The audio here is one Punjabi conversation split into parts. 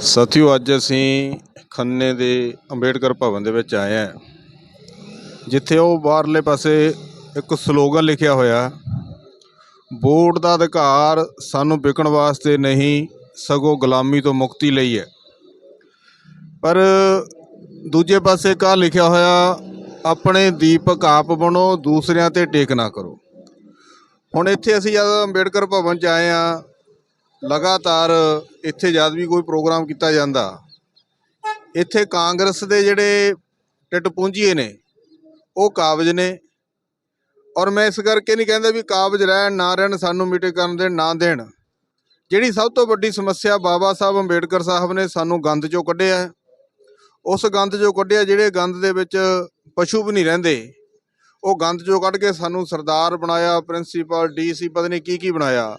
ਸਾਥੀਓ, ਅੱਜ ਅਸੀਂ ਖੰਨੇ ਦੇ ਅੰਬੇਡਕਰ ਭਵਨ ਦੇ ਵਿੱਚ ਆਏ ਹਾਂ। ਜਿੱਥੇ ਉਹ ਬਾਹਰਲੇ ਪਾਸੇ ਇੱਕ ਸਲੋਗਨ ਲਿਖਿਆ ਹੋਇਆ ਵੋਟ ਦਾ ਅਧਿਕਾਰ ਸਾਨੂੰ ਵਿਕਣ ਵਾਸਤੇ ਨਹੀਂ, ਸਗੋਂ ਗੁਲਾਮੀ ਤੋਂ ਮੁਕਤੀ ਲਈ ਹੈ। ਪਰ ਦੂਜੇ ਪਾਸੇ ਕਾ ਲਿਖਿਆ ਹੋਇਆ, ਆਪਣੇ ਦੀਪਕ ਆਪ ਬਣੋ, ਦੂਸਰਿਆਂ ਤੇ ਟੇਕ ਨਾ ਕਰੋ। ਹੁਣ ਇੱਥੇ ਅਸੀਂ ਜਦ ਅੰਬੇਡਕਰ ਭਵਨ ਚ ਆਏ ਆ ਲਗਾਤਾਰ ਇੱਥੇ ਜਦ ਵੀ ਕੋਈ ਪ੍ਰੋਗਰਾਮ ਕੀਤਾ ਜਾਂਦਾ, ਇੱਥੇ ਕਾਂਗਰਸ ਦੇ ਜਿਹੜੇ ਟਿੱਟ ਪੂੰਝੀਏ ਨੇ, ਉਹ ਕਾਬਜ ਨੇ। ਔਰ ਮੈਂ ਇਸ ਕਰਕੇ ਨਹੀਂ ਕਹਿੰਦਾ ਵੀ ਕਾਬਜ ਰਹਿਣ, ਨਾ ਰਹਿਣ, ਸਾਨੂੰ ਮੀਟਿੰਗ ਕਰਨ ਦੇਣ, ਨਾ ਦੇਣ। ਜਿਹੜੀ ਸਭ ਤੋਂ ਵੱਡੀ ਸਮੱਸਿਆ ਬਾਬਾ ਸਾਹਿਬ ਅੰਬੇਡਕਰ ਸਾਹਿਬ ਨੇ ਸਾਨੂੰ ਗੰਦ ਚੋਂ ਕੱਢਿਆ ਉਸ ਗੰਦ ਚੋਂ ਕੱਢਿਆ ਜਿਹੜੇ ਗੰਦ ਦੇ ਵਿੱਚ ਪਸ਼ੂ ਵੀ ਨਹੀਂ ਰਹਿੰਦੇ, ਉਹ ਗੰਦ ਚੋਂ ਕੱਢ ਕੇ ਸਾਨੂੰ ਸਰਦਾਰ ਬਣਾਇਆ, ਪ੍ਰਿੰਸੀਪਲ, ਡੀਸੀ, ਪਤਾ ਨਹੀਂ ਕੀ ਕੀ ਬਣਾਇਆ।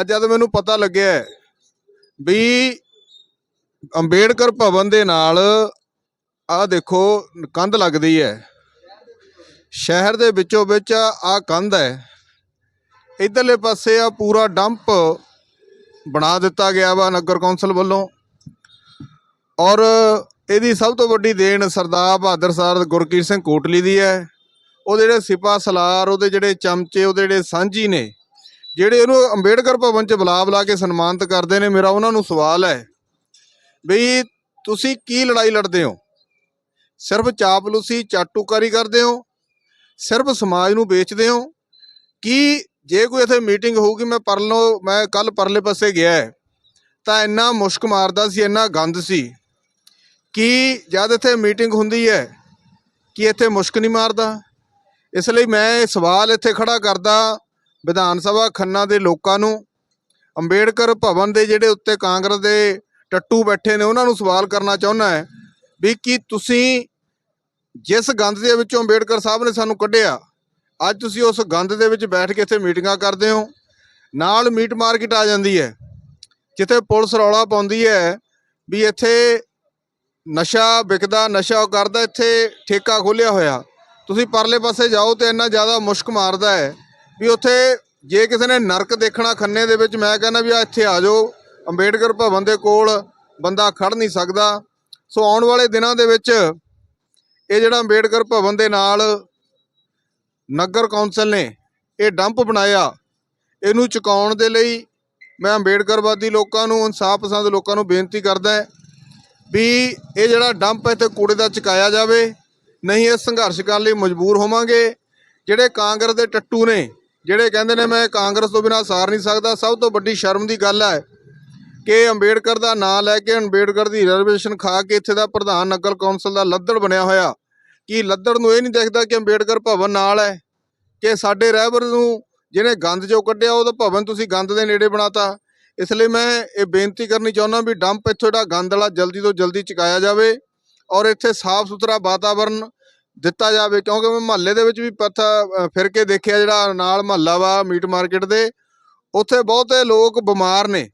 ਅੱਜ ਜਦ ਮੈਨੂੰ ਪਤਾ ਲੱਗਿਆ ਵੀ ਅੰਬੇਡਕਰ ਭਵਨ ਦੇ ਨਾਲ ਆਹ ਦੇਖੋ ਕੰਧ ਲੱਗਦੀ ਹੈ। ਸ਼ਹਿਰ ਦੇ ਵਿੱਚੋਂ ਵਿੱਚ ਆ ਕੰਧ ਹੈ। ਇਧਰਲੇ ਪਾਸੇ ਆ ਪੂਰਾ ਡੰਪ ਬਣਾ ਦਿੱਤਾ ਗਿਆ ਵਾ ਨਗਰ ਕੌਂਸਲ ਵੱਲੋਂ। ਔਰ ਇਹਦੀ ਸਭ ਤੋਂ ਵੱਡੀ ਦੇਣ ਸਰਦਾਰ ਬਹਾਦਰ ਸਾਹਿਬ ਗੁਰਕੀਰ ਸਿੰਘ ਕੋਟਲੀ ਦੀ ਹੈ। ਉਹਦੇ ਜਿਹੜੇ ਸਿਪਾ ਸਲਾਰ, ਉਹਦੇ ਜਿਹੜੇ ਚਮਚੇ, ਉਹਦੇ ਜਿਹੜੇ ਸਾਂਝੀ ਨੇ ਜਿਹੜੇ ਇਹਨੂੰ ਅੰਬੇਡਕਰ ਭਵਨ ਚ ਬੁਲਾ ਬੁਲਾ ਕੇ ਸਨਮਾਨਿਤ ਕਰਦੇ ਨੇ, ਮੇਰਾ ਉਹਨਾਂ ਨੂੰ ਸਵਾਲ ਹੈ ਬਈ ਤੁਸੀਂ ਕੀ ਲੜਾਈ ਲੜਦੇ ਹੋ? ਸਿਰਫ ਚਾਪਲੂਸੀ ਚਾਟੂਕਾਰੀ ਕਰਦੇ ਹੋ? ਸਿਰਫ ਸਮਾਜ ਨੂੰ ਵੇਚਦੇ ਹੋ? ਕੀ ਜੇ ਕੋਈ ਇੱਥੇ ਮੀਟਿੰਗ ਹੋਊਗੀ, ਮੈਂ ਪਰਲੋ, ਮੈਂ ਕੱਲ ਪਰਲੇ ਪਾਸੇ ਗਿਆ ਤਾਂ ਇੰਨਾ ਮੁਸ਼ਕ ਮਾਰਦਾ ਸੀ, ਇੰਨਾ ਗੰਦ ਸੀ, ਕਿ ਜਦ ਇੱਥੇ ਮੀਟਿੰਗ ਹੁੰਦੀ ਹੈ, ਕਿ ਇੱਥੇ ਮੁਸ਼ਕ ਨਹੀਂ ਮਾਰਦਾ? ਇਸ ਲਈ ਮੈਂ ਸਵਾਲ ਇੱਥੇ ਖੜਾ ਕਰਦਾ ਵਿਧਾਨ ਸਭਾ ਖੰਨਾ ਦੇ ਲੋਕਾਂ ਨੂੰ, ਅੰਬੇਡਕਰ ਭਵਨ ਦੇ ਜਿਹੜੇ ਉੱਤੇ ਕਾਂਗਰਸ ਦੇ ਟੱਟੂ ਬੈਠੇ ਨੇ, ਉਹਨਾਂ ਨੂੰ ਸਵਾਲ ਕਰਨਾ ਚਾਹੁੰਦਾ ਹੈ ਵੀ ਕੀ ਤੁਸੀਂ ਜਿਸ ਗੰਦ ਦੇ ਵਿੱਚੋਂ ਅੰਬੇਡਕਰ ਸਾਹਿਬ ਨੇ ਸਾਨੂੰ ਕੱਢਿਆ, ਅੱਜ ਤੁਸੀਂ ਉਸ ਗੰਦ ਦੇ ਵਿੱਚ ਬੈਠ ਕੇ ਇੱਥੇ ਮੀਟਿੰਗਾਂ ਕਰਦੇ ਹੋ, ਨਾਲ ਮੀਟ ਮਾਰਕੀਟ ਆ ਜਾਂਦੀ ਹੈ, ਜਿੱਥੇ ਪੁਲਿਸ ਰੌਲਾ ਪਾਉਂਦੀ ਹੈ ਵੀ ਇੱਥੇ ਨਸ਼ਾ ਵਿਕਦਾ, ਨਸ਼ਾ ਕਰਦਾ, ਇੱਥੇ ਠੇਕਾ ਖੋਲਿਆ ਹੋਇਆ। ਤੁਸੀਂ ਪਰਲੇ ਪਾਸੇ ਜਾਓ ਤੇ ਇੰਨਾ ਜ਼ਿਆਦਾ ਮੁਸ਼ਕ ਮਾਰਦਾ ਹੈ। ਵੀ ਉੱਥੇ ਜੇ ਕਿਸੇ ਨੇ ਨਰਕ ਦੇਖਣਾ ਖੰਨੇ ਦੇ ਵਿੱਚ, ਮੈਂ ਕਹਿੰਦਾ ਵੀ ਆ ਇੱਥੇ ਆ ਜਾਓ। ਅੰਬੇਡਕਰ ਭਵਨ ਦੇ ਕੋਲ ਬੰਦਾ ਖੜ ਨਹੀਂ ਸਕਦਾ। ਸੋ ਆਉਣ ਵਾਲੇ ਦਿਨਾਂ ਦੇ ਵਿੱਚ ਇਹ ਜਿਹੜਾ ਅੰਬੇਡਕਰ ਭਵਨ ਦੇ ਨਾਲ ਨਗਰ ਕੌਂਸਲ ਨੇ ਇਹ ਡੰਪ ਬਣਾਇਆ, ਇਹਨੂੰ ਚੁਕਾਉਣ ਦੇ ਲਈ ਮੈਂ ਅੰਬੇਡਕਰਵਾਦੀ ਲੋਕਾਂ ਨੂੰ, ਇਨਸਾਫ ਪਸੰਦ ਲੋਕਾਂ ਨੂੰ ਬੇਨਤੀ ਕਰਦਾ ਹੈ ਵੀ ਇਹ ਜਿਹੜਾ ਡੰਪ ਹੈ ਤੇ ਕੂੜੇ ਦਾ ਚੁਕਾਇਆ ਜਾਵੇ। ਨਹੀਂ, ਇਹ ਸੰਘਰਸ਼ ਕਰਨ ਲਈ ਮਜਬੂਰ ਹੋਵਾਂਗੇ। ਜਿਹੜੇ ਕਾਂਗਰਸ ਦੇ ਟੱਟੂ ਨੇ ਜਿਹੜੇ ਕਹਿੰਦੇ ਨੇ ਮੈਂ ਕਾਂਗਰਸ ਤੋਂ ਬਿਨਾਂ ਸਾਰ ਨਹੀਂ ਸਕਦਾ, ਸਭ ਤੋਂ ਵੱਡੀ ਸ਼ਰਮ ਦੀ ਗੱਲ ਹੈ ਕਿ ਅੰਬੇਡਕਰ ਦਾ ਨਾਂ ਲੈ ਕੇ ਅੰਬੇਡਕਰ ਦੀ ਰਿਜ਼ਰਵੇਸ਼ਨ ਖਾ ਕੇ ਇੱਥੇ ਦਾ ਪ੍ਰਧਾਨ ਨਗਰ ਕੌਂਸਲ ਦਾ ਲੱਦੜ ਬਣਿਆ ਹੋਇਆ। ਕਿ ਲੱਦੜ ਨੂੰ ਇਹ ਨਹੀਂ ਦੇਖਦਾ ਕਿ ਅੰਬੇਡਕਰ ਭਵਨ ਨਾਲ ਹੈ? ਕਿ ਸਾਡੇ ਰਹਿਬਰ ਨੂੰ ਜਿਹਨੇ ਗੰਦ ਜੋ ਕੱਢਿਆ ਉਹਦਾ ਭਵਨ ਤੁਸੀਂ ਗੰਦ ਦੇ ਨੇੜੇ ਬਣਾਤਾ। ਇਸ ਲਈ ਮੈਂ ਇਹ ਬੇਨਤੀ ਕਰਨੀ ਚਾਹੁੰਦਾ ਵੀ ਡੰਪ ਇੱਥੋਂ ਜਿਹੜਾ ਗੰਦ ਵਾਲਾ ਜਲਦੀ ਤੋਂ ਜਲਦੀ ਚੁਕਾਇਆ ਜਾਵੇ ਔਰ ਇੱਥੇ ਸਾਫ਼ ਸੁਥਰਾ ਵਾਤਾਵਰਨ ਦਿੱਤਾ ਜਾਵੇ, ਕਿਉਂਕਿ ਮੈਂ ਮਹੱਲੇ ਦੇ ਵਿੱਚ ਵੀ ਪਤਾ ਫਿਰ ਕੇ ਦੇਖਿਆ ਜਿਹੜਾ ਨਾਲ ਮਹੱਲਾ ਵਾ, ਮੀਟ ਮਾਰਕੀਟ ਦੇ, ਉੱਥੇ ਬਹੁਤੇ ਲੋਕ ਬਿਮਾਰ ਨੇ।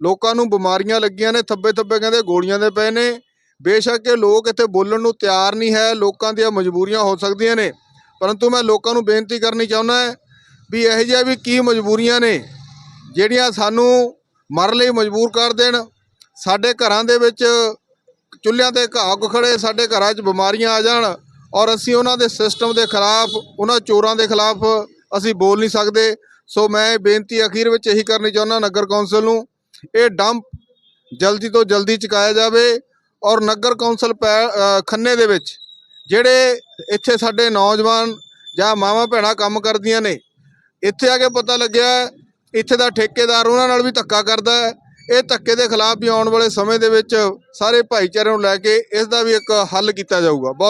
ਲੋਕਾਂ ਨੂੰ ਬਿਮਾਰੀਆਂ ਲੱਗੀਆਂ ਨੇ ਥੱਬੇ ਥੱਬੇ ਕਹਿੰਦੇ ਗੋਲੀਆਂ ਦੇ ਪਏ ਨੇ। ਬੇਸ਼ੱਕ ਇਹ ਲੋਕ ਇੱਥੇ ਬੋਲਣ ਨੂੰ ਤਿਆਰ ਨਹੀਂ ਹੈ, ਲੋਕਾਂ ਦੀਆਂ ਮਜਬੂਰੀਆਂ ਹੋ ਸਕਦੀਆਂ ਨੇ। ਪਰੰਤੂ ਮੈਂ ਲੋਕਾਂ ਨੂੰ ਬੇਨਤੀ ਕਰਨੀ ਚਾਹੁੰਦਾ ਹੈ ਵੀ ਇਹੋ ਜਿਹਾ ਵੀ ਕੀ ਮਜਬੂਰੀਆਂ ਨੇ, ਜਿਹੜੀਆਂ ਸਾਨੂੰ ਮਰਨ ਲਈ ਮਜਬੂਰ ਕਰ ਦੇਣ। ਸਾਡੇ ਘਰਾਂ ਦੇ ਵਿੱਚ ਚੁੱਲ੍ਹਿਆਂ ਤੇ ਘਾਹ ਖੜੇ ਸਾਡੇ ਘਰਾਂ 'ਚ ਬਿਮਾਰੀਆਂ ਆ ਜਾਣ। ਔਰ ਅਸੀਂ ਉਹਨਾਂ ਦੇ ਸਿਸਟਮ ਦੇ ਖਿਲਾਫ, ਉਹਨਾਂ ਚੋਰਾਂ ਦੇ ਖਿਲਾਫ ਅਸੀਂ ਬੋਲ ਨਹੀਂ ਸਕਦੇ। ਸੋ ਮੈਂ ਬੇਨਤੀ ਅਖੀਰ ਵਿੱਚ ਇਹੀ ਕਰਨੀ ਚਾਹੁੰਦਾ ਨਗਰ ਕੌਂਸਲ ਨੂੰ, ਇਹ ਡੰਪ ਜਲਦੀ ਤੋਂ ਜਲਦੀ ਚੁਕਾਇਆ ਜਾਵੇ ਔਰ ਨਗਰ ਕੌਂਸਲ ਪੈ- ਖੰਨੇ ਦੇ ਵਿੱਚ ਜਿਹੜੇ ਇੱਥੇ ਸਾਡੇ ਨੌਜਵਾਨ ਜਾਂ ਮਾਵਾਂ ਭੈਣਾਂ ਕੰਮ ਕਰਦੀਆਂ ਨੇ, ਇੱਥੇ ਆ ਕੇ ਪਤਾ ਲੱਗਿਆ, ਇੱਥੇ ਦਾ ਠੇਕੇਦਾਰ ਉਹਨਾਂ ਨਾਲ ਵੀ ਧੱਕਾ ਕਰਦਾ ਹੈ। ਇਹ ਧੱਕੇ ਦੇ ਖਿਲਾਫ ਵੀ ਆਉਣ ਵਾਲੇ ਸਮੇਂ ਦੇ ਵਿੱਚ ਸਾਰੇ ਭਾਈਚਾਰੇ ਨੂੰ ਲੈ ਕੇ ਇਸ ਦਾ ਵੀ ਇੱਕ ਹੱਲ ਕੀਤਾ ਜਾਊਗਾ। ਬਹੁਤ